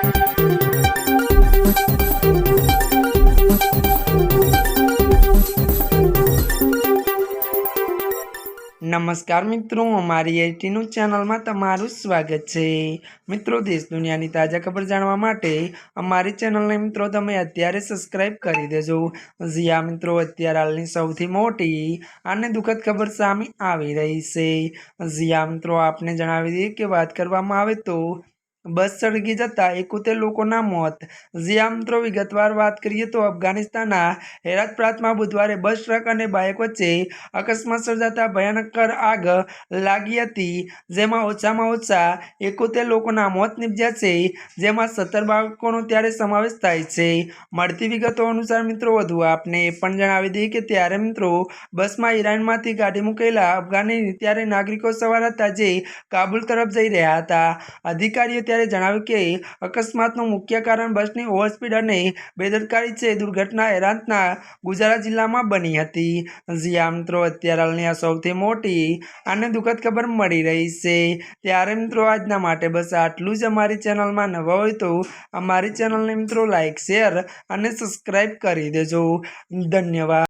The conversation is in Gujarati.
નમસ્કાર મિત્રો, અમારી એટીનું ચેનલમાં તમારું સ્વાગત છે. મિત્રો, દેશ દુનિયાની તાજા ખબર જાણવા માટે અમારી ચેનલને મિત્રો તમે અત્યારે સબસ્ક્રાઈબ કરી દેજો. જ્યાં મિત્રો, અત્યારે હાલની સૌથી મોટી અને દુઃખદ ખબર સામે આવી રહી છે. જ્યાં મિત્રો, આપને જણાવી દઈએ કે વાત કરવામાં આવે તો બસ સળગી જતા એકોતેર લોકોના મોત. જ્યાં મિત્રો વિગતવાર વાત કરીએ તો અફઘાનિસ્તાનના હેરાત પ્રાંતમાં બુધવારે બસ ટ્રક અને બાઇક વચ્ચે અકસ્માત સર્જાતા ભયાનકર આગ લાગી હતી, જેમાં ઓછામાં ઓછા એકોતેર લોકોના મોત નીપજ્યા છે, જેમાં સત્તર બાળકોનો ત્યારે સમાવેશ થાય છે. મળતી વિગતો અનુસાર મિત્રો, વધુ આપને એ પણ જણાવી દઈએ કે ત્યારે મિત્રો, બસમાં ઈરાનમાંથી ગાડી મૂકેલા અફઘાની ત્યારે નાગરિકો સવાર હતા જે કાબુલ તરફ જઈ રહ્યા હતા. અધિકારીઓ ત્યારે જણાવ્યું કે અકસ્માતનું મુખ્ય કારણ બસની ઓવરસ્પીડ અને બેદરકારી છે. દુર્ઘટના હેરાતના ગુજરાત જિલ્લામાં બની હતી. જ્યાં મિત્રો, અત્યારે હાલની આ સૌથી મોટી અને દુઃખદ ખબર મળી રહી છે. ત્યારે મિત્રો, આજના માટે બસ આટલું જ અમારી ચેનલમાં નવા હોય તો અમારી ચેનલને, મિત્રો, લાઈક, શેર અને સબસ્ક્રાઈબ કરી દેજો. ધન્યવાદ.